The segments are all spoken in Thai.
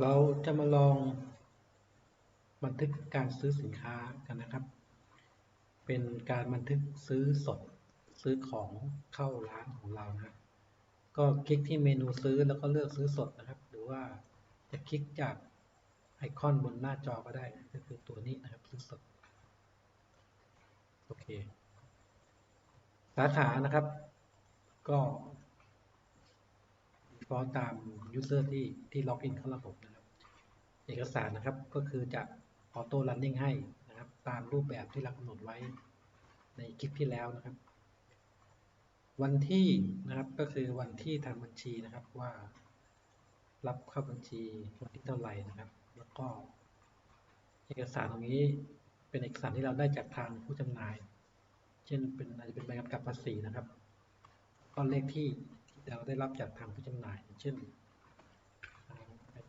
เราจะมาลองบันทึกการซื้อสินค้ากันนะครับ เป็นการบันทึกซื้อสด ซื้อของเข้าร้านของเรานะก็คลิกที่เมนูซื้อแล้วก็เลือกซื้อสดนะครับ หรือว่าจะคลิกจากไอคอนบนหน้าจอก็ได้ก็คือตัวนี้นะครับซื้อสดโอเคสาขานะครับ ก็ ฟอตาม user ที่ที่ล็อกอินเข้าระบบนะครับเอกสารนะครับก็คือจะออโต้รันนิ่งให้นะครับ ตามรูปแบบที่เรากำหนดไว้ในคลิปที่แล้วนะครับ วันที่นะครับก็คือวันที่ทางบัญชีนะครับว่า รับเข้าบัญชีวันที่เท่าไหร่นะครับ แล้วก็เอกสารตรงนี้เป็นเอกสารที่เราได้จากทางผู้จำหน่าย เช่นเป็นอาจจะเป็นใบกำกับภาษีนะครับ ก็เลขที่ เราได้รับจากทางผู้จำหน่าย เช่น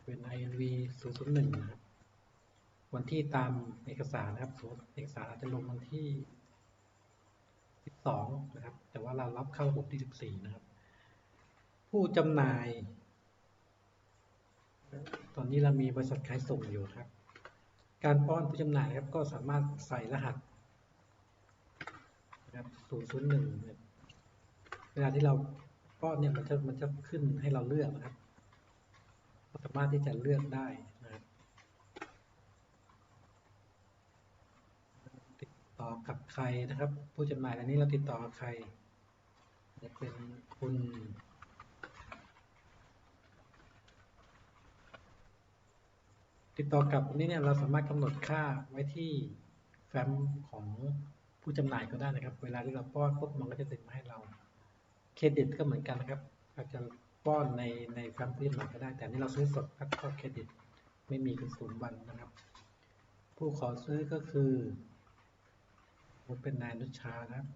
เป็น INV 001นะครับวันที่ตามเอกสารนะครับสมมติเอกสารอาจจะลงวันที่ 12 นะครับ แต่ว่าเรารับเข้าระบบที่ 14 นะครับ ผู้จำหน่าย ตอนนี้เรามีบริษัทขายส่งอยู่ครับ การป้อนผู้จำหน่ายครับก็สามารถใส่รหัสนะครับ001เนี่ยเวลาที่เรา ป้อนเนี่ยมันจะมันจะขึ้นให้เราเลือกนะครับก็สามารถที่จะเลือกได้นะครับติดต่อกับใครนะครับ ผู้จำหน่ายอันนี้เราติดต่อกับใครจะเป็นคุณติดต่อกับอันนี้เนี่ยเราสามารถกำหนดค่าไว้ที่แฟ้มของผู้จำหน่ายก็ได้นะครับ เวลาที่เราป้อนปุ๊บมันก็จะติดมาให้เรา เครดิตก็เหมือนกันนะครับ อาจจะป้อนในในแฟ้มผู้จำหน่ายก็ได้ แต่นี่เราซื้อสดครับก็เครดิตไม่มีเป็นศูนย์วันนะครับ ผู้ขอซื้อก็คือผมเป็นนายนุชานะครับ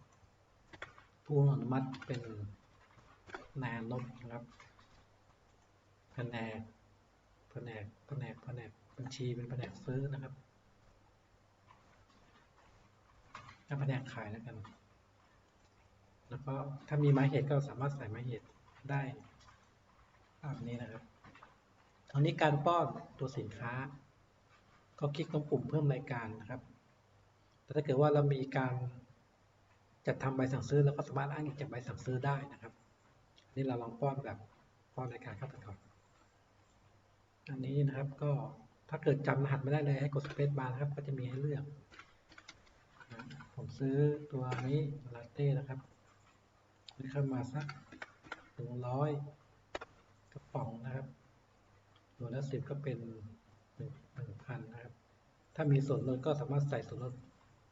ผู้อนุมัติเป็นนายนพนะครับแผนกแผนกแผนกแผนกบัญชีเป็นแผนกซื้อนะครับถ้าแผนกขายแล้วกัน แล้วก็ถ้ามีหมายเหตุก็สามารถใส่หมายเหตุได้ตามนี้นะครับตอนนี้การป้อนตัวสินค้า ก็คลิกตรงปุ่มเพิ่มรายการนะครับ แต่ถ้าเกิดว่าเรามีการจัดทำใบสั่งซื้อเราก็สามารถอ้างอิงจากใบสั่งซื้อได้นะครับ นี่เราลองป้อนแบบป้อนรายการเข้าไปก่อนอันนี้นะครับก็ถ้าเกิดจำรหัสไม่ได้เลยให้กด space bar นะครับ ก็จะมีให้เลือก ผมซื้อตัวนี้ลาเต้นะครับ ซื้อเข้ามาสักหนึ่งร้อยกระป๋องนะครับตัวละสิบก็เป็นหนึ่งหนึ่งพันนะครับ ถ้ามีส่วนลดก็สามารถใส่ส่วนลด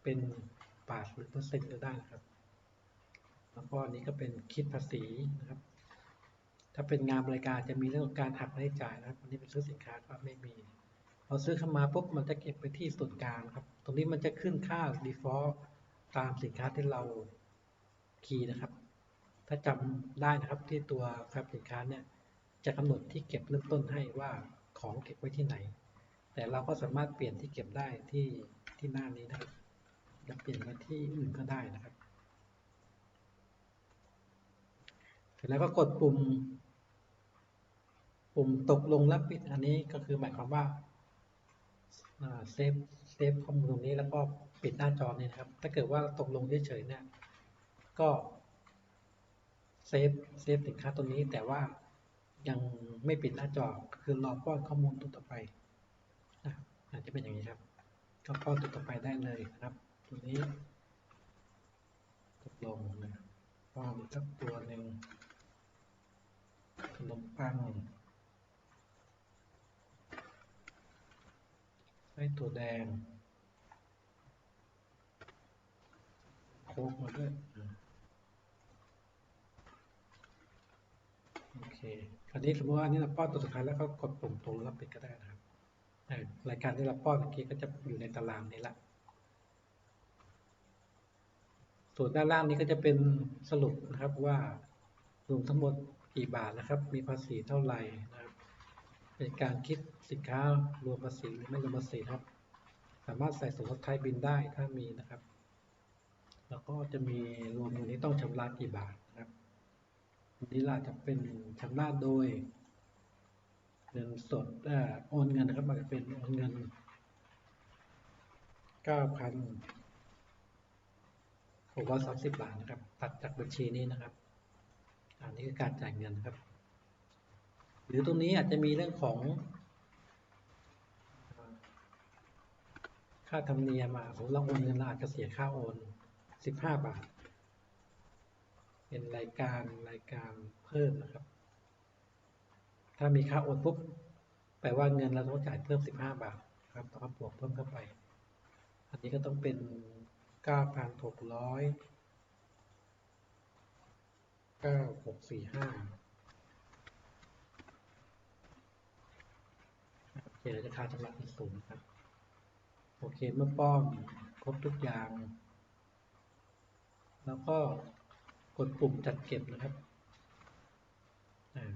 เป็นบาทหรือเปอร์เซ็นต์ก็ได้นะครับ แล้วก็อันนี้ก็เป็นคิดภาษีนะครับ ถ้าเป็นงานบริการจะมีเรื่องของการหักค่าใช้จ่ายนะครับอันนี้เป็นซื้อสินค้าก็ไม่มีพอซื้อเข้ามาปุ๊บมันจะเก็บไปที่ส่วนกลางครับ ตรงนี้มันจะขึ้นค่า default ตามสินค้าที่เราคีย์นะครับ ถ้าจำได้นะครับที่ตัวแฟ้มสินค้าเนี่ยจะกำหนดที่เก็บเริ่มต้นให้ว่าของเก็บไว้ที่ไหน แต่เราก็สามารถเปลี่ยนที่เก็บได้ที่ที่หน้านี้นะครับจะเปลี่ยนมาที่อื่นก็ได้นะครับเสร็จแล้วก็กดปุ่ม ปุ่มตกลงและปิดอันนี้ก็คือหมายความว่าเซฟเซฟข้อมูลตรงนี้แล้วก็ปิดหน้าจอนี้นะครับ ถ้าเกิดว่าตกลงเฉยๆเนี่ยก็ เซฟเซฟสินค้าตัวนี้แต่ว่ายังไม่ปิดหน้าจอคือรอป้อนข้อมูลตัวต่อไปนะครับอาจจะเป็นอย่างนี้ครับก็ป้อนตัวต่อไปได้เลยนะครับ ตัวนี้ตกลงนะป้อนอีกสักตัวหนึ่งขนมปังไส้ตัวแดงโคกมาด้วยอะโอ เคคราวนี้สมมติว่าอันนี้เราป้อนตัวสุดท้ายแล้วก็กดปุ่มตรงรับปิดก็ได้นะครับรายการที่เราป้อนเมื่อกี้ก็จะอยู่ในตารางนี้ละส่วนด้านล่างนี้ก็จะเป็นสรุปนะครับว่ารวมทั้งหมดกี่บาทนะครับ มีภาษีเท่าไหร่นะครับ เป็นการคิดสินค้ารวมภาษีหรือไม่รวมภาษีครับ สามารถใส่สมรสไทยบินได้ถ้ามีนะครับ แล้วก็จะมีรวมตรงนี้ต้องชำระกี่บาทนะครับ อันนี้ล่ะจะเป็นชำระโดยเงินสดเอ่อโอนเงินนะครับ มันจะเป็นโอนเงินเก้าพันหกร้อยสามสิบบาทนะครับ ตัดจากบัญชีนี้นะครับ อันนี้คือการจ่ายเงินนะครับ หรือตรงนี้อาจจะมีเรื่องของค่าธรรมเนียมมาสมมติเราโอนเงินเราอาจจะเสียค่าโอนสิบห้าบาท เป็นรายการรายการเพิ่มนะครับ ถ้ามีค่าโอนปุ๊บแปลว่าเงินเราต้องจ่ายเพิ่มสิบห้าบาทครับต้องบวกเพิ่มเข้าไป อันนี้ก็ต้องเป็นเก้าพันหกร้อยเก้าหกสี่ห้าโอเคเราจะค่าชำระเป็นศูนย์ครับ โอเคเมื่อป้อนครบทุกอย่าง แล้วก็ กดปุ่มจัดเก็บนะครับอ่า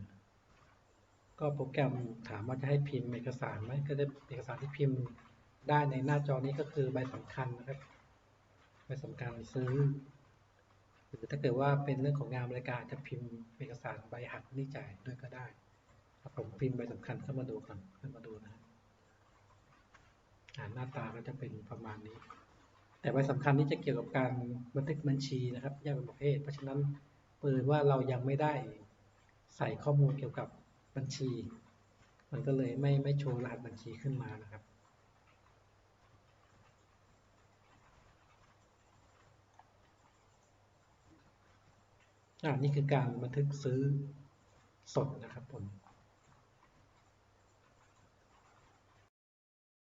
ก็โปรแกรมถามว่าจะให้พิมพ์เอกสารไหมก็จะเอกสารที่พิมพ์ได้ในหน้าจอนี้ก็คือใบสำคัญนะครับ ใบสำคัญซื้อ หรือถ้าเกิดว่าเป็นเรื่องของงานบริการจะพิมพ์เอกสารใบหักนี่จ่ายด้วยก็ได้ครับผมพิมพ์ใบสำคัญเข้ามาดูก่อนเข้ามาดูนะครับอ่าหน้าตาก็จะเป็นประมาณนี้ แต่ใบสำคัญนี้จะเกี่ยวกับการบันทึกบัญชีนะครับแยกเป็นประเภท เพราะฉะนั้นเปิดว่าเรายังไม่ได้ใส่ข้อมูลเกี่ยวกับบัญชี มันก็เลยไม่ไม่โชว์รหัสบัญชีขึ้นมานะครับอ่านี่คือการบันทึกซื้อสดนะครับผม